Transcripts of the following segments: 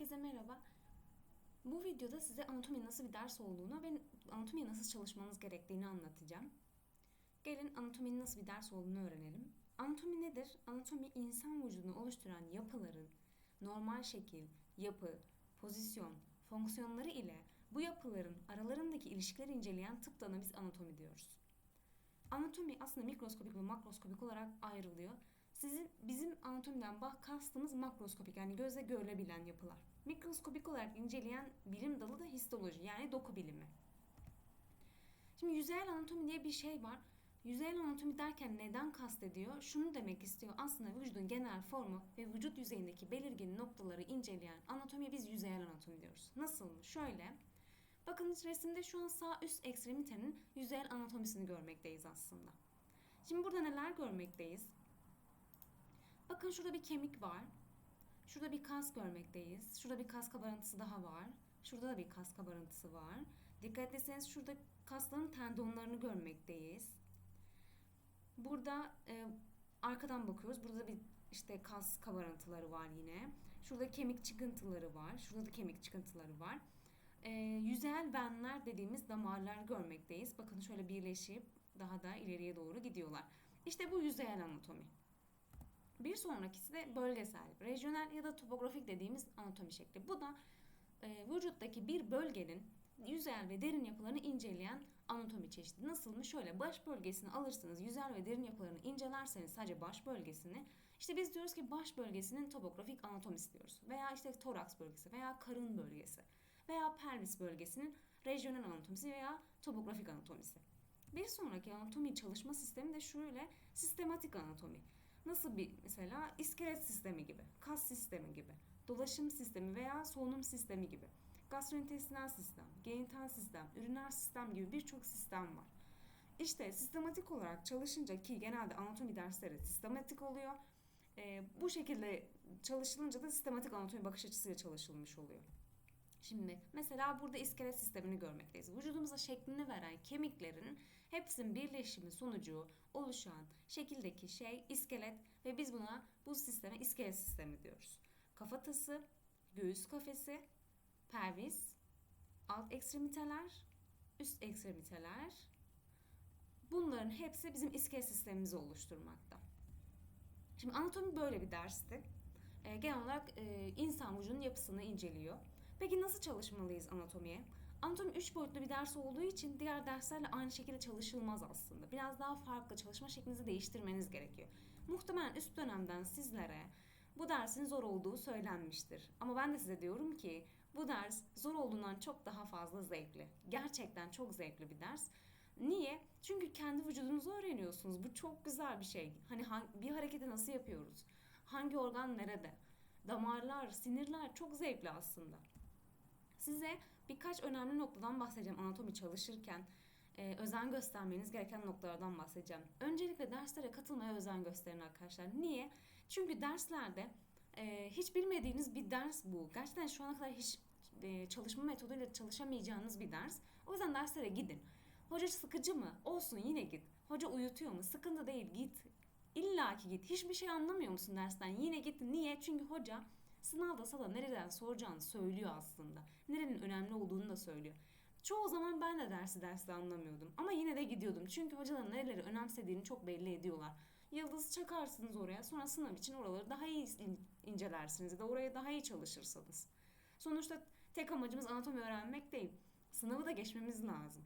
Herkese merhaba. Bu videoda size anatomi nasıl bir ders olduğunu ve anatomiye nasıl çalışmanız gerektiğini anlatacağım. Gelin anatominin nasıl bir ders olduğunu öğrenelim. Anatomi nedir? Anatomi insan vücudunu oluşturan yapıların normal şekil, yapı, pozisyon, fonksiyonları ile bu yapıların aralarındaki ilişkileri inceleyen tıp dalına biz anatomi diyoruz. Anatomi aslında mikroskopik ve makroskopik olarak ayrılıyor. Sizin bizim anatomiden bah kastımız makroskopik yani gözle görülebilen yapılar. Mikroskopik olarak inceleyen bilim dalı da histoloji yani doku bilimi. Şimdi yüzeyel anatomi diye bir şey var. Yüzeyel anatomi derken neden kastediyor? Şunu demek istiyor. Aslında vücudun genel formu ve vücut yüzeyindeki belirgin noktaları inceleyen anatomiye biz yüzeyel anatomi diyoruz. Nasıl? Şöyle. Bakınız resimde şu an sağ üst ekstremitenin yüzeyel anatomisini görmekteyiz aslında. Şimdi burada neler görmekteyiz? Bakın şurada bir kemik var. Şurada bir kas görmekteyiz. Şurada bir kas kabarıntısı daha var. Şurada da bir kas kabarıntısı var. Dikkat etseniz şurada kasların tendonlarını görmekteyiz. Burada e, arkadan bakıyoruz. Burada bir işte kas kabarıntıları var yine. Şurada kemik çıkıntıları var. Şurada da kemik çıkıntıları var. E, yüzeyel venler dediğimiz damarlar görmekteyiz. Bakın şöyle birleşip daha da ileriye doğru gidiyorlar. İşte bu yüzeyel anatomi. Bir sonrakisi de bölgesel, rejyonel ya da topografik dediğimiz anatomi şekli. Bu da e, vücuttaki bir bölgenin yüzeyel ve derin yapılarını inceleyen anatomi çeşidi. Nasıl mı? Şöyle baş bölgesini alırsınız, yüzeyel ve derin yapılarını incelerseniz sadece baş bölgesini, işte biz diyoruz ki baş bölgesinin topografik anatomisi diyoruz. Veya işte toraks bölgesi veya karın bölgesi veya pelvis bölgesinin rejyonel anatomisi veya topografik anatomisi. Bir sonraki anatomi çalışma sistemi de şöyle sistematik anatomi. Nasıl bir mesela iskelet sistemi gibi, kas sistemi gibi, dolaşım sistemi veya solunum sistemi gibi, gastrointestinal sistem, genital sistem, üriner sistem gibi birçok sistem var. İşte sistematik olarak çalışınca ki genelde anatomi dersleri sistematik oluyor. E, bu şekilde çalışılınca da sistematik anatomi bakış açısıyla çalışılmış oluyor. Şimdi mesela burada iskelet sistemini görmekteyiz. Vücudumuza şeklini veren kemiklerin hepsinin birleşimi sonucu oluşan şekildeki şey iskelet ve biz buna bu sisteme iskelet sistemi diyoruz. Kafatası, göğüs kafesi, pelvis, alt ekstremiteler, üst ekstremiteler bunların hepsi bizim iskelet sistemimizi oluşturmakta. Şimdi anatomi böyle bir dersti. E, genel olarak e, insan vücudunun yapısını inceliyor. Peki nasıl çalışmalıyız anatomiye? Anatomi 3 boyutlu bir ders olduğu için diğer derslerle aynı şekilde çalışılmaz aslında. Biraz daha farklı çalışma şeklinizi değiştirmeniz gerekiyor. Muhtemelen üst dönemden sizlere bu dersin zor olduğu söylenmiştir. Ama ben de size diyorum ki bu ders zor olduğundan çok daha fazla zevkli. Gerçekten çok zevkli bir ders. Niye? Çünkü kendi vücudunuzu öğreniyorsunuz. Bu çok güzel bir şey. Hani bir hareketi nasıl yapıyoruz? Hangi organ nerede? Damarlar, sinirler çok zevkli aslında. Size birkaç önemli noktadan bahsedeceğim anatomi çalışırken. E, özen göstermeniz gereken noktalardan bahsedeceğim. Öncelikle derslere katılmaya özen gösterin arkadaşlar. Niye? Çünkü derslerde e, hiç bilmediğiniz bir ders bu. Gerçekten şu ana kadar hiç e, çalışma metoduyla çalışamayacağınız bir ders. O yüzden derslere gidin. Hoca sıkıcı mı? Olsun yine git. Hoca uyutuyor mu? Sıkıntı değil git. İlla ki git. Hiçbir şey anlamıyor musun dersten? Yine git. Niye? Çünkü hoca Sınavda sana nereden soracağını söylüyor aslında. Nerenin önemli olduğunu da söylüyor. Çoğu zaman ben de dersi derste anlamıyordum. Ama yine de gidiyordum. Çünkü hocaların nereleri önemsediğini çok belli ediyorlar. Yıldız çakarsınız oraya. Sonra sınav için oraları daha iyi incelersiniz. Ya da oraya daha iyi çalışırsınız. Sonuçta tek amacımız anatomi öğrenmek değil. Sınavı da geçmemiz lazım.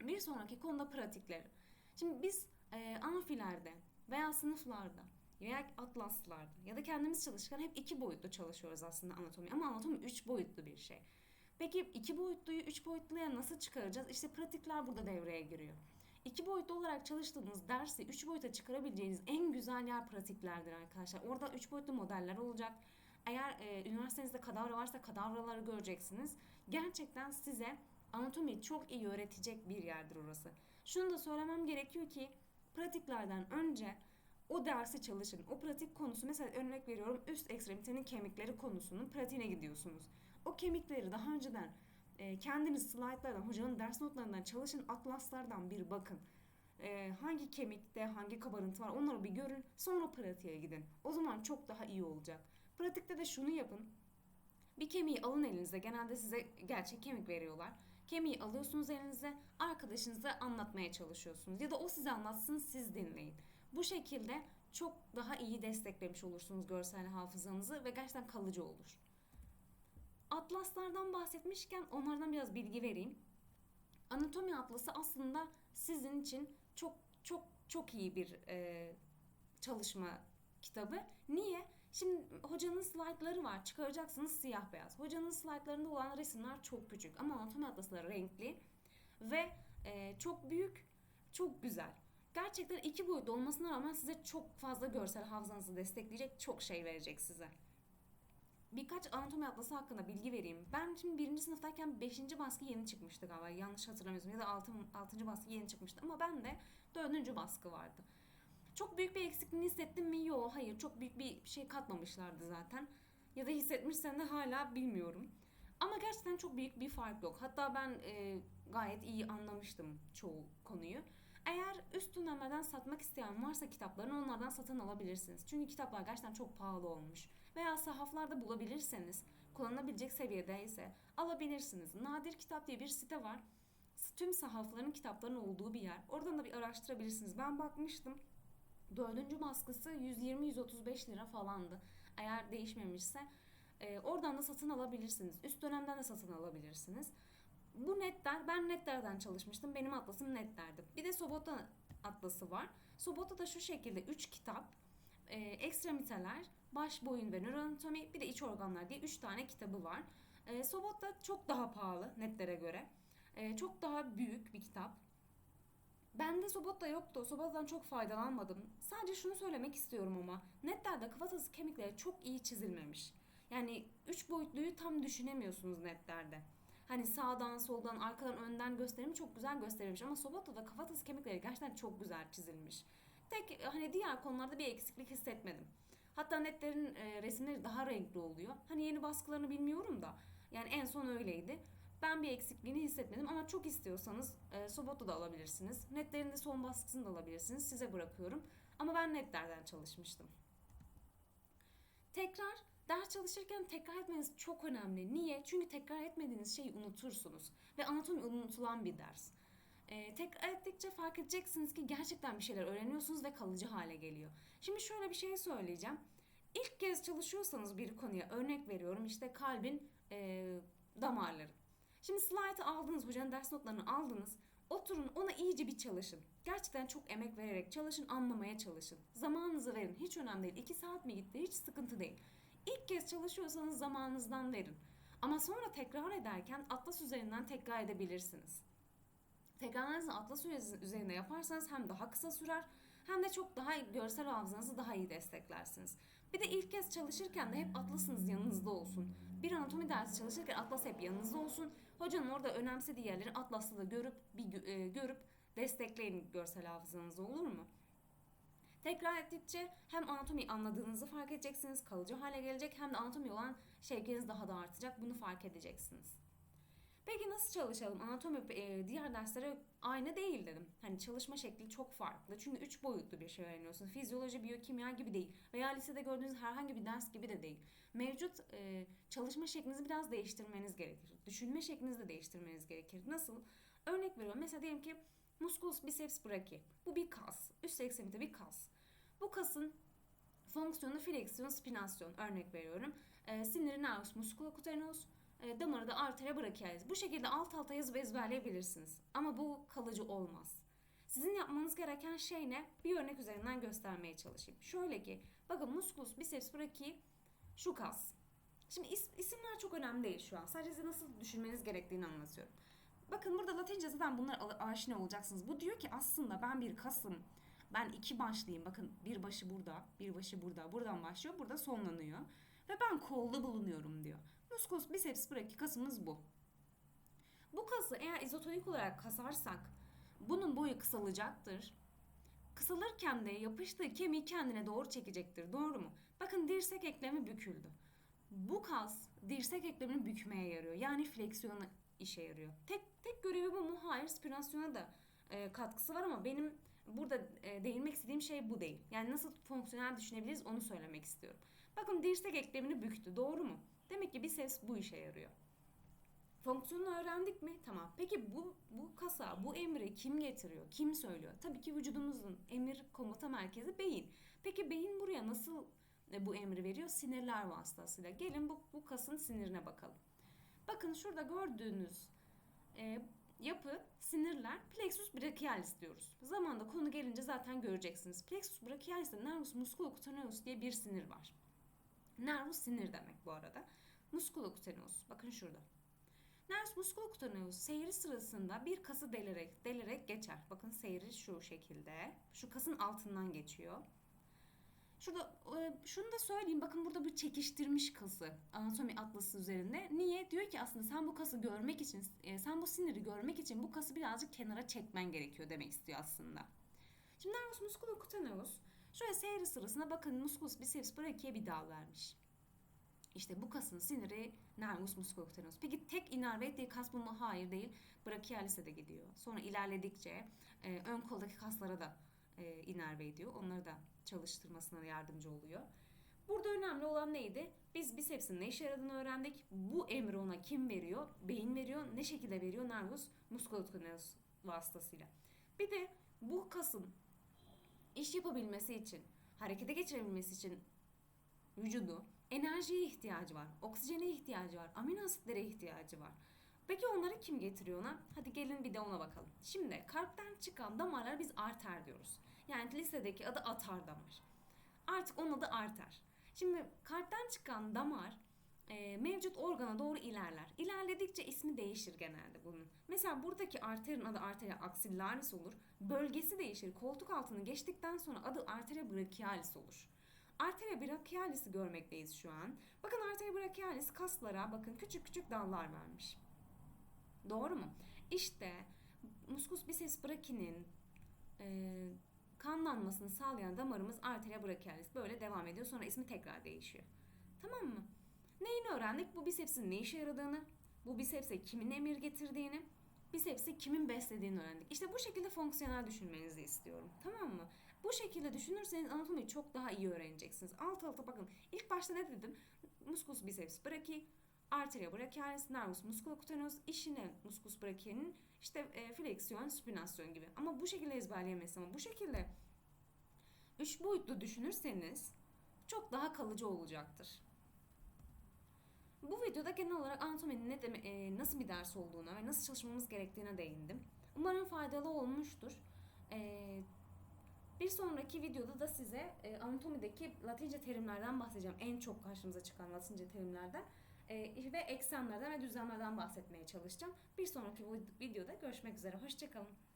Bir sonraki konuda pratikler. Şimdi biz e, amfilerde veya sınıflarda veya atlaslarda ya da kendimiz çalışırken hep iki boyutlu çalışıyoruz aslında anatomi. Ama anatomi üç boyutlu bir şey. Peki iki boyutluyu üç boyutluya nasıl çıkaracağız? İşte pratikler burada devreye giriyor. İki boyutlu olarak çalıştığınız dersi üç boyuta çıkarabileceğiniz en güzel yer pratiklerdir arkadaşlar. Orada üç boyutlu modeller olacak. Eğer e, üniversitenizde kadavra varsa kadavraları göreceksiniz. Gerçekten size anatomiyi çok iyi öğretecek bir yerdir orası. Şunu da söylemem gerekiyor ki pratiklerden önce o dersi çalışın. O pratik konusu mesela örnek veriyorum üst ekstremitenin kemikleri konusunun pratiğine gidiyorsunuz. O kemikleri daha önceden e, kendiniz slaytlardan, hocanın ders notlarından çalışın, atlaslardan bir bakın. E, hangi kemikte hangi kabarıntı var onları bir görün. Sonra pratiğe gidin. O zaman çok daha iyi olacak. Pratikte de şunu yapın. Bir kemiği alın elinize. Genelde size gerçek kemik veriyorlar. Kemiği alıyorsunuz elinize, arkadaşınıza anlatmaya çalışıyorsunuz. Ya da o size anlatsın, siz dinleyin. Bu şekilde çok daha iyi desteklemiş olursunuz görsel hafızanızı ve gerçekten kalıcı olur. Atlaslardan bahsetmişken onlardan biraz bilgi vereyim. Anatomi atlası aslında sizin için çok çok çok iyi bir e, çalışma kitabı. Niye? Şimdi hocanın slaytları var. Çıkaracaksınız siyah beyaz. Hocanın slaytlarında olan resimler çok küçük ama anatomi atlasları renkli ve e, çok büyük, çok güzel. Gerçekten iki boyutlu olmasına rağmen size çok fazla görsel hafızanızı destekleyecek çok şey verecek size. Birkaç anatomi atlası hakkında bilgi vereyim. Ben şimdi birinci sınıftayken 5. baskı yeni çıkmıştı galiba. Yanlış hatırlamıyorsam ya da 6. 6. baskı yeni çıkmıştı. Ama ben de 4. baskı vardı. Çok büyük bir eksikliğini hissettim mi? Yok hayır çok büyük bir şey katmamışlardı zaten. Ya da hissetmişsem de hala bilmiyorum. Ama gerçekten çok büyük bir fark yok. Hatta ben e, gayet iyi anlamıştım çoğu konuyu. Eğer dönemlerden satmak isteyen varsa kitaplarını onlardan satın alabilirsiniz. Çünkü kitaplar gerçekten çok pahalı olmuş. Veya sahaflarda bulabilirseniz, kullanılabilecek seviyedeyse alabilirsiniz. Nadir Kitap diye bir site var. Tüm sahafların kitapların olduğu bir yer. Oradan da bir araştırabilirsiniz. Ben bakmıştım. Dördüncü baskısı 120-135 lira falandı. Eğer değişmemişse e, oradan da satın alabilirsiniz. Üst dönemden de satın alabilirsiniz. Bu netler, ben netlerden çalışmıştım. Benim atlasım netlerdi. Bir de Sobota atlası var. Sobota da şu şekilde 3 kitap. E, ekstremiteler, baş, boyun ve nöroanatomi, bir de iç organlar diye 3 tane kitabı var. E, Sobota çok daha pahalı netlere göre. E, çok daha büyük bir kitap. Bende Sobota yoktu. Sobota'dan çok faydalanmadım. Sadece şunu söylemek istiyorum ama netlerde kafatası kemikleri çok iyi çizilmemiş. Yani üç boyutluyu tam düşünemiyorsunuz netlerde. Hani sağdan, soldan, arkadan, önden gösterimi çok güzel gösterilmiş ama Sobota'da kafatası kemikleri gerçekten çok güzel çizilmiş. Tek hani diğer konularda bir eksiklik hissetmedim. Hatta netlerin e, resimleri daha renkli oluyor. Hani yeni baskılarını bilmiyorum da yani en son öyleydi. Ben bir eksikliğini hissetmedim ama çok istiyorsanız e, Sobota da alabilirsiniz. Netlerin de son baskısını da alabilirsiniz. Size bırakıyorum. Ama ben netlerden çalışmıştım. Tekrar ders çalışırken tekrar etmeniz çok önemli. Niye? Çünkü tekrar etmediğiniz şeyi unutursunuz. Ve anatomi unutulan bir ders. E, tekrar ettikçe fark edeceksiniz ki gerçekten bir şeyler öğreniyorsunuz ve kalıcı hale geliyor. Şimdi şöyle bir şey söyleyeceğim. İlk kez çalışıyorsanız bir konuya örnek veriyorum işte kalbin e, damarları. Şimdi slaytı aldınız, hocanın ders notlarını aldınız. Oturun ona iyice bir çalışın. Gerçekten çok emek vererek çalışın, anlamaya çalışın. Zamanınızı verin. Hiç önemli değil. 2 saat mi gitti? Hiç sıkıntı değil. İlk kez çalışıyorsanız zamanınızdan verin. Ama sonra tekrar ederken atlas üzerinden tekrar edebilirsiniz. Tekrarlarınızı atlas üzerinde yaparsanız hem daha kısa sürer hem de çok daha görsel hafızanızı daha iyi desteklersiniz. Bir de ilk kez çalışırken de hep atlasınız yanınızda olsun. Bir anatomi dersi çalışırken atlas hep yanınızda olsun. Hocanın orada önemsediği yerleri atlasla da görüp bir e, görüp destekleyin görsel hafızanızı olur mu? Tekrar ettikçe hem anatomi anladığınızı fark edeceksiniz, kalıcı hale gelecek hem de anatomi olan şevkiniz daha da artacak. Bunu fark edeceksiniz. Peki nasıl çalışalım? Anatomi e, diğer derslere aynı değil dedim. Hani çalışma şekli çok farklı. Çünkü üç boyutlu bir şey öğreniyorsun. Fizyoloji, biyokimya gibi değil. Veya lisede gördüğünüz herhangi bir ders gibi de değil. Mevcut e, çalışma şeklinizi biraz değiştirmeniz gerekir. Düşünme şeklinizi de değiştirmeniz gerekir. Nasıl? Örnek veriyorum. Mesela diyelim ki musculus biceps brachii. Bu bir kas. Üst ekstremite bir kas. Bu kasın fonksiyonu fleksiyon, spinasyon örnek veriyorum. E, siniri nervus musculocutaneus, e, damarı da arteria brachialis. Bu şekilde alt alta yazıp ezberleyebilirsiniz. Ama bu kalıcı olmaz. Sizin yapmanız gereken şey ne? Bir örnek üzerinden göstermeye çalışayım. Şöyle ki, bakın musculus biceps brachii şu kas. Şimdi is, isimler çok önemli değil şu an. Sadece size nasıl düşünmeniz gerektiğini anlatıyorum. Bakın burada Latince zaten bunlar aşina olacaksınız. Bu diyor ki aslında ben bir kasım. Ben iki başlıyım. Bakın bir başı burada, bir başı burada. Buradan başlıyor, burada sonlanıyor. Ve ben kolda bulunuyorum diyor. Musculus biceps brachii kasımız bu. Bu kası eğer izotonik olarak kasarsak bunun boyu kısalacaktır. Kısalırken de yapıştığı kemiği kendine doğru çekecektir. Doğru mu? Bakın dirsek eklemi büküldü. Bu kas dirsek eklemini bükmeye yarıyor. Yani fleksiyona işe yarıyor. Tek tek görevi bu mu? Hayır, spinasyona da e, katkısı var ama benim burada e, değinmek istediğim şey bu değil. Yani nasıl fonksiyonel düşünebiliriz onu söylemek istiyorum. Bakın dirsek eklemini büktü. Doğru mu? Demek ki biceps bu işe yarıyor. Fonksiyonunu öğrendik mi? Tamam. Peki bu bu kasa, bu emri kim getiriyor? Kim söylüyor? Tabii ki vücudumuzun emir komuta merkezi beyin. Peki beyin buraya nasıl e, bu emri veriyor? Sinirler vasıtasıyla. Gelin bu, bu kasın sinirine bakalım. Bakın şurada gördüğünüz e, yapı sinirler plexus brachialis diyoruz. Zamanda konu gelince zaten göreceksiniz. Plexus brachialis de nervus musculocutaneus diye bir sinir var. Nervus sinir demek bu arada. Musculocutaneus bakın şurada. Nervus musculocutaneus seyri sırasında bir kası delerek delerek geçer. Bakın seyri şu şekilde. Şu kasın altından geçiyor. Şurada e, şunu da söyleyeyim. Bakın burada bir çekiştirmiş kası anatomi atlası üzerinde. Niye? Diyor ki aslında sen bu kası görmek için, e, sen bu siniri görmek için bu kası birazcık kenara çekmen gerekiyor demek istiyor aslında. Şimdi nervus musculocutaneus şöyle seyri sırasında bakın musculus biceps brachiae bir dal vermiş. İşte bu kasın siniri nervus musculocutaneus. Peki tek innervate diye kas bu mu? Hayır değil. Brachialis'e de gidiyor. Sonra ilerledikçe e, ön koldaki kaslara da e, ediyor. Onları da çalıştırmasına yardımcı oluyor. Burada önemli olan neydi? Biz bicepsin ne işe yaradığını öğrendik. Bu emri ona kim veriyor? Beyin veriyor. Ne şekilde veriyor? Nervus musculocutaneus vasıtasıyla. Bir de bu kasın iş yapabilmesi için, harekete geçirebilmesi için vücudu enerjiye ihtiyacı var, oksijene ihtiyacı var, amino asitlere ihtiyacı var. Peki onları kim getiriyor ona? Hadi gelin bir de ona bakalım. Şimdi kalpten çıkan damarlar biz arter diyoruz. Yani lisedeki adı atar damar. Artık onun adı arter. Şimdi kalpten çıkan damar e, mevcut organa doğru ilerler. İlerledikçe ismi değişir genelde bunun. Mesela buradaki arterin adı arteria axillaris olur. Bölgesi değişir. Koltuk altını geçtikten sonra adı arteria brachialis olur. Arteria brachialis'i görmekteyiz şu an. Bakın arteria brachialis kaslara bakın küçük küçük dallar vermiş. Doğru mu? İşte muscus biceps brachi'nin e, kanlanmasını sağlayan damarımız arteria brachialis. Böyle devam ediyor. Sonra ismi tekrar değişiyor. Tamam mı? Neyini öğrendik? Bu bisepsin ne işe yaradığını, bu bisepse kimin emir getirdiğini, bisepsi kimin beslediğini öğrendik. İşte bu şekilde fonksiyonel düşünmenizi istiyorum. Tamam mı? Bu şekilde düşünürseniz anatomiyi çok daha iyi öğreneceksiniz. Alt alta bakın. İlk başta ne dedim? Musculus biceps brachii, arteria brachialis, nervus musculocutaneus, işine musculus brachiae'nin işte e, fleksiyon, spinasyon gibi. Ama bu şekilde ezberleyemezsiniz ama bu şekilde üç boyutlu düşünürseniz çok daha kalıcı olacaktır. Bu videoda genel olarak anatominin ne deme, e, nasıl bir ders olduğuna ve nasıl çalışmamız gerektiğine değindim. Umarım faydalı olmuştur. E, bir sonraki videoda da size e, anatomideki latince terimlerden bahsedeceğim. En çok karşımıza çıkan latince terimlerden e, ve eksenlerden ve düzlemlerden bahsetmeye çalışacağım. Bir sonraki videoda görüşmek üzere. Hoşçakalın.